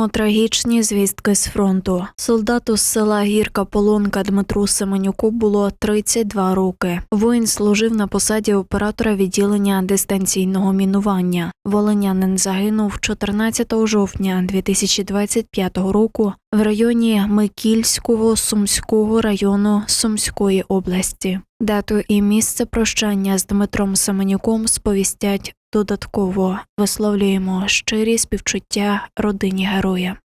Маємо трагічні звістки з фронту. Солдату з села Гірка Полонка Дмитру Семенюку було 32 роки. Воїн служив на посаді оператора відділення дистанційного мінування. Волинянин загинув 14 жовтня 2025 року в районі Микільського Сумського району Сумської області. Дату і місце прощання з Дмитром Семенюком сповістять додатково. Висловлюємо щирі співчуття родині героя.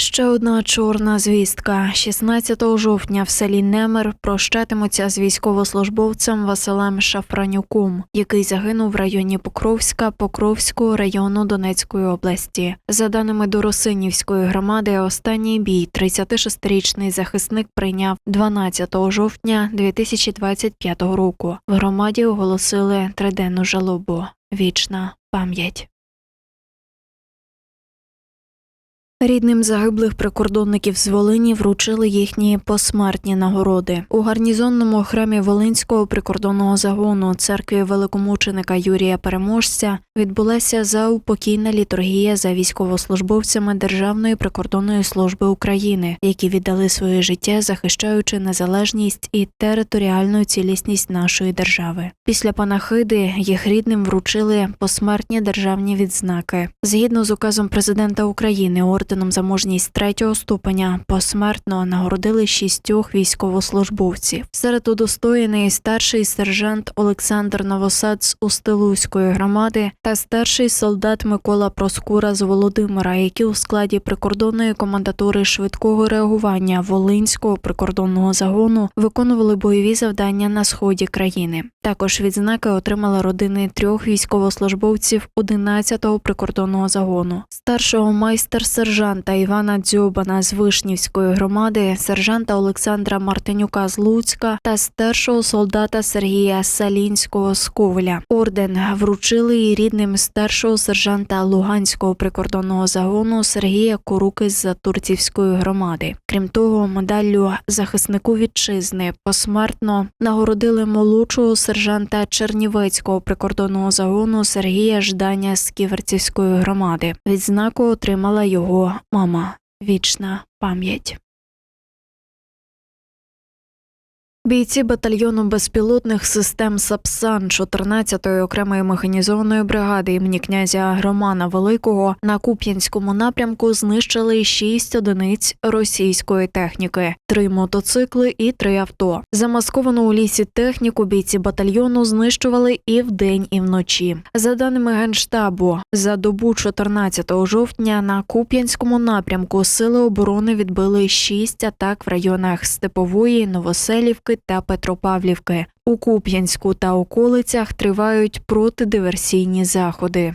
Ще одна чорна звістка. 16 жовтня в селі Немер прощатимуться з військовослужбовцем Василем Шафранюком, який загинув в районі Покровська Покровського району Донецької області. За даними Доросинівської громади, останній бій 36-річний захисник прийняв 12 жовтня 2025 року. В громаді оголосили триденну жалобу. Вічна пам'ять. Рідним загиблих прикордонників з Волині вручили їхні посмертні нагороди у гарнізонному храмі Волинського прикордонного загону церкві великомученика Юрія Переможця відбулася заупокійна літургія за військовослужбовцями Державної прикордонної служби України, які віддали своє життя, захищаючи незалежність і територіальну цілісність нашої держави. Після панахиди їх рідним вручили посмертні державні відзнаки згідно з указом президента України орденом за мужність третього ступеня посмертно нагородили шістьох військовослужбовців. Серед удостоєний старший сержант Олександр Новосад з Устилузької громади та старший солдат Микола Проскура з Володимира, які у складі прикордонної командатури швидкого реагування Волинського прикордонного загону виконували бойові завдання на сході країни. Також відзнаки отримали родини трьох військовослужбовців 11-го прикордонного загону, старшого майстер-сержанта Івана Дзьобана з Вишнівської громади, сержанта Олександра Мартинюка з Луцька та старшого солдата Сергія Салінського з Ковеля. Орден вручили і рідним старшого сержанта Луганського прикордонного загону Сергія Куруки з Затурцівської громади. Крім того, медаллю захиснику вітчизни посмертно нагородили молодшого сержанта Чернівецького прикордонного загону Сергія Жданя з Ківерцівської громади. Відзнаку отримала його мама. Вічна пам'ять. Бійці батальйону безпілотних систем САПСАН 14-ї окремої механізованої бригади імені князя Романа Великого на Куп'янському напрямку знищили шість одиниць російської техніки, три мотоцикли і три авто. Замасковану у лісі техніку бійці батальйону знищували і вдень, і вночі. За даними генштабу, за добу 14 жовтня на Куп'янському напрямку сили оборони відбили шість атак в районах Степової, Новоселівки та Петропавлівки. У Куп'янську та околицях тривають протидиверсійні заходи.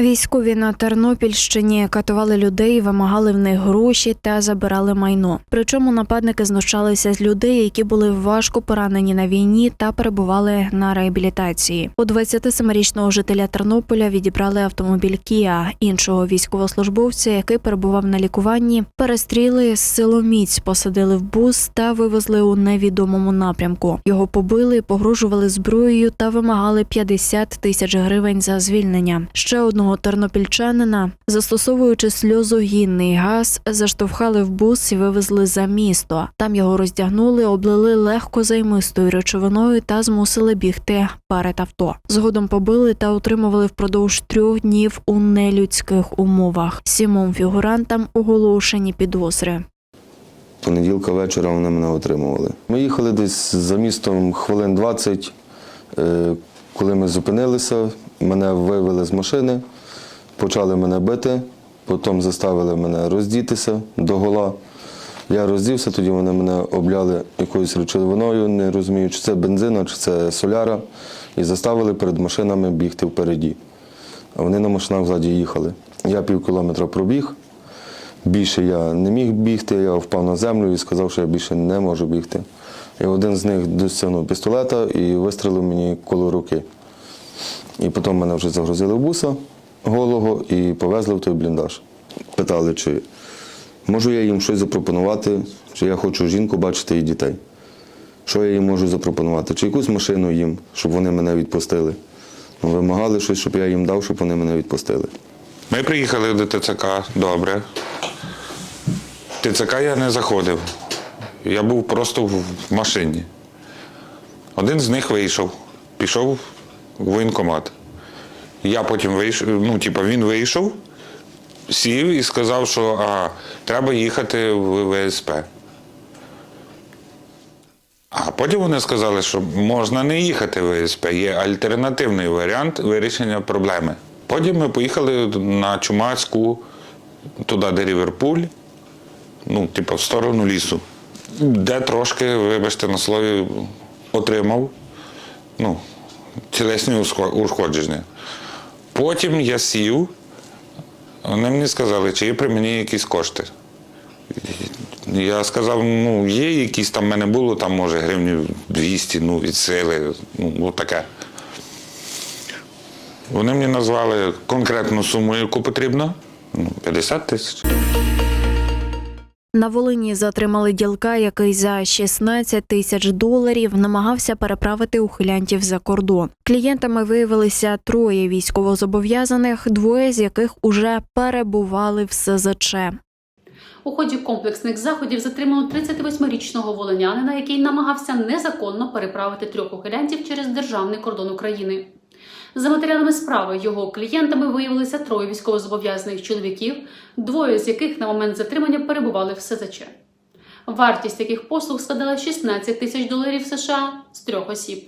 Військові на Тернопільщині катували людей, вимагали в них гроші та забирали майно. Причому нападники знущалися з людей, які були важко поранені на війні та перебували на реабілітації. У 27-річного жителя Тернополя відібрали автомобіль Кіа. Іншого військовослужбовця, який перебував на лікуванні, перестріли з силоміць, посадили в бус та вивезли у невідомому напрямку. Його побили, погрожували зброєю та вимагали 50 тисяч гривень за звільнення. Ще одного тернопільчанина, застосовуючи сльозогінний газ, заштовхали в бус і вивезли за місто. Там його роздягнули, облили легко займистою речовиною та змусили бігти перед авто. Згодом побили та утримували впродовж трьох днів у нелюдських умовах. Сімом фігурантам оголошені підозри. Понеділка вечора вони мене отримували. Ми їхали десь за містом хвилин 20. Е, Коли ми зупинилися, мене вивели з машини, почали мене бити, потім заставили мене роздітися до гола. Я роздівся, тоді вони мене обляли якоюсь речовиною, не розумію, чи це бензина, чи це соляра, і заставили перед машинами бігти впереді. А вони на машинах ззаді їхали. Я пів кілометра пробіг. Більше я не міг бігти, я впав на землю і сказав, що я більше не можу бігти. І один з них досягнув пістолета і вистрілив мені коло руки. І потім мене вже загрузили в буса голого і повезли в той бліндаж. Питали, чи можу я їм щось запропонувати, чи я хочу жінку бачити і дітей. Що я їм можу запропонувати? Чи якусь машину їм, щоб вони мене відпустили. Ну, вимагали щось, щоб я їм дав, щоб вони мене відпустили. Ми приїхали до ТЦК, добре. В ТЦК я не заходив. Я був просто в машині. Один з них вийшов, пішов в воєнкомат. Я потім вийшов, ну, типу, він вийшов, сів і сказав, що а, треба їхати в ВСП. А потім вони сказали, що можна не їхати в ВСП, є альтернативний варіант вирішення проблеми. Потім ми поїхали на Чумацьку, туди, де Ріверпуль, ну, типу, в сторону лісу, де трошки, вибачте на слові, отримав ну, тілесні ушкодження. Потім я сів, вони мені сказали, чи є при мені якісь кошти. Я сказав, ну, є якісь там в мене було, там, може, гривнів 200, ну, від сили, ну, таке. Вони мені назвали конкретну суму, яку потрібно, ну, 50 тисяч. На Волині затримали ділка, який за 16 тисяч доларів намагався переправити ухилянтів за кордон. Клієнтами виявилися троє військовозобов'язаних, двоє з яких уже перебували в СЗЧ. У ході комплексних заходів затримано 38-річного волинянина, який намагався незаконно переправити трьох ухилянтів через державний кордон України. За матеріалами справи його клієнтами виявилися троє військовозобов'язаних чоловіків, двоє з яких на момент затримання перебували в СЗЧ. Вартість таких послуг складала 16 тисяч доларів США з трьох осіб.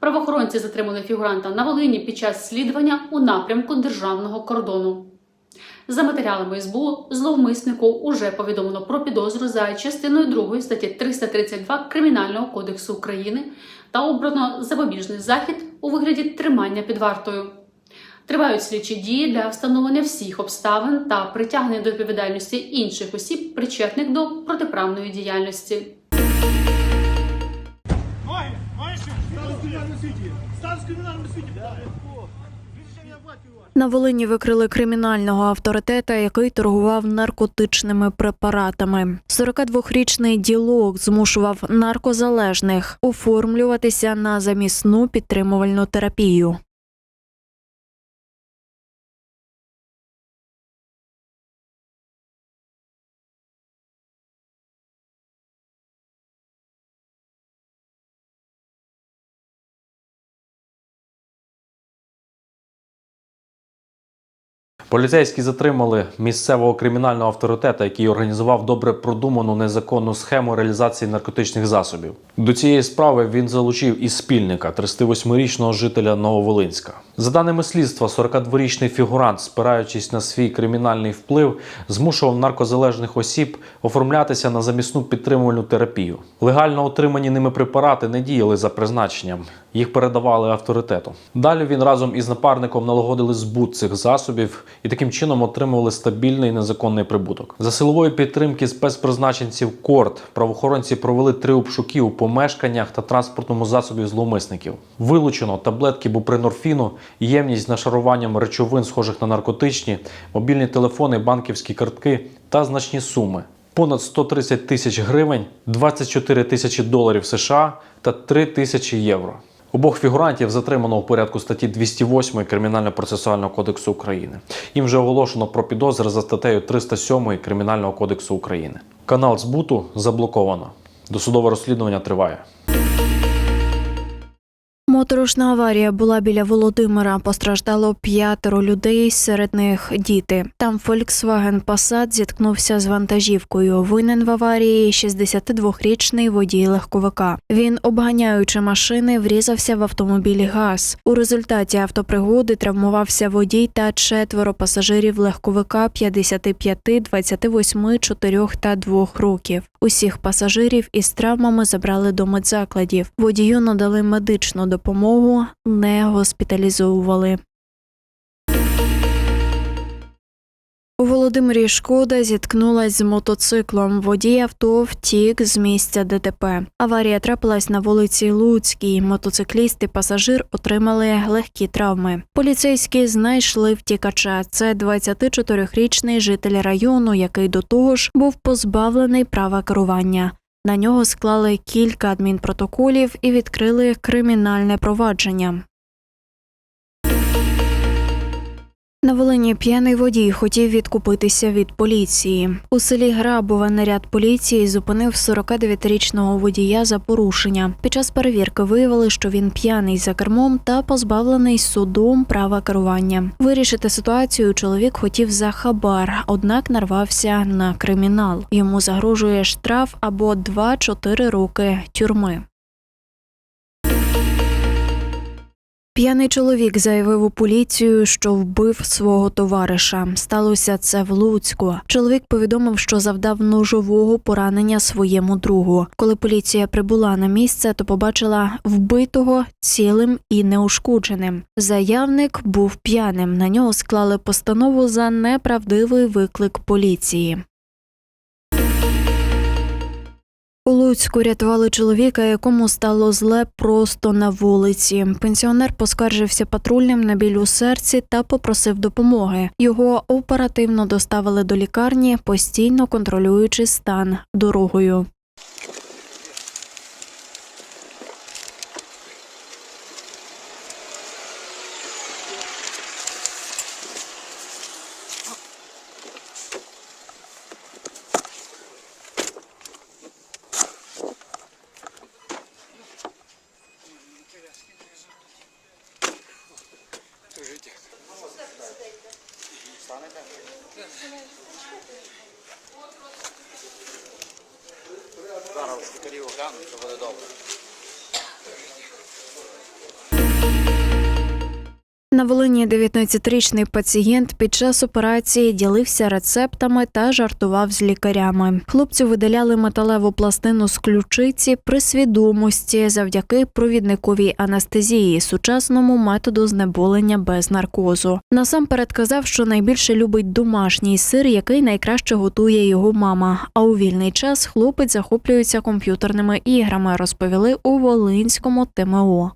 Правоохоронці затримали фігуранта на Волині під час слідування у напрямку державного кордону. За матеріалами СБУ зловмиснику уже повідомлено про підозру за частиною 2 статті 332 Кримінального кодексу України та обрано запобіжний захід у вигляді тримання під вартою. Тривають слідчі дії для встановлення всіх обставин та притягнення до відповідальності інших осіб, причетних до протиправної діяльності. Стали в кримінальному світі. На Волині викрили кримінального авторитета, який торгував наркотичними препаратами. 42-річний ділок змушував наркозалежних оформлюватися на замісну підтримувальну терапію. Поліцейські затримали місцевого кримінального авторитета, який організував добре продуману незаконну схему реалізації наркотичних засобів. До цієї справи він залучив і спільника 38-річного жителя Нововолинська. За даними слідства, 42-річний фігурант, спираючись на свій кримінальний вплив, змушував наркозалежних осіб оформлятися на замісну підтримувальну терапію. Легально отримані ними препарати не діяли за призначенням, їх передавали авторитету. Далі він разом із напарником налагодили збут цих засобів і таким чином отримували стабільний незаконний прибуток. За силової підтримки спецпризначенців КОРД правоохоронці провели три обшуки у помешканнях та транспортному засобі зловмисників. Вилучено таблетки бупринорфіну, ємність з нашаруванням речовин, схожих на наркотичні, мобільні телефони, банківські картки та значні суми. Понад 130 тисяч гривень, 24 тисячі доларів США та 3 тисячі євро. Обох фігурантів затримано у порядку статті 208 Кримінально-процесуального кодексу України. Їм вже оголошено про підозри за статтею 307 Кримінального кодексу України. Канал збуту заблоковано. Досудове розслідування триває. Моторошна аварія була біля Володимира. Постраждало п'ятеро людей, серед них діти. Там Volkswagen Passat зіткнувся з вантажівкою. Винен в аварії 62-річний водій легковика. Він, обганяючи машини, врізався в автомобіль ГАЗ. У результаті автопригоди травмувався водій та четверо пасажирів легковика 55, 28, 4 та 2 років. Усіх пасажирів із травмами забрали до медзакладів. Водію надали медичну допомогу, не госпіталізовували. У Володимирі Шкода зіткнулась з мотоциклом. Водій авто втік з місця ДТП. Аварія трапилась на вулиці Луцькій. Мотоцикліст і пасажир отримали легкі травми. Поліцейські знайшли втікача. Це 24-річний житель району, який до того ж був позбавлений права керування. На нього склали кілька адмінпротоколів і відкрили кримінальне провадження. На Волині п'яний водій хотів відкупитися від поліції. У селі Грабове наряд поліції зупинив 49-річного водія за порушення. Під час перевірки виявили, що він п'яний за кермом та позбавлений судом права керування. Вирішити ситуацію чоловік хотів за хабар, однак нарвався на кримінал. Йому загрожує штраф або 2-4 роки тюрми. П'яний чоловік заявив у поліцію, що вбив свого товариша. Сталося це в Луцьку. Чоловік повідомив, що завдав ножового поранення своєму другу. Коли поліція прибула на місце, то побачила вбитого цілим і неушкодженим. Заявник був п'яним. На нього склали постанову за неправдивий виклик поліції. У Луцьку рятували чоловіка, якому стало зле просто на вулиці. Пенсіонер поскаржився патрульним на біль у серці та попросив допомоги. Його оперативно доставили до лікарні, постійно контролюючи стан дорогою. Станете? Зараз лікарів оглянуть, то буде добре. На Волині 19-річний пацієнт під час операції ділився рецептами та жартував з лікарями. Хлопцю видаляли металеву пластину з ключиці при свідомості завдяки провідниковій анестезії, сучасному методу знеболення без наркозу. Насамперед казав, що найбільше любить домашній сир, який найкраще готує його мама. А у вільний час хлопець захоплюється комп'ютерними іграми, розповіли у Волинському ТМО.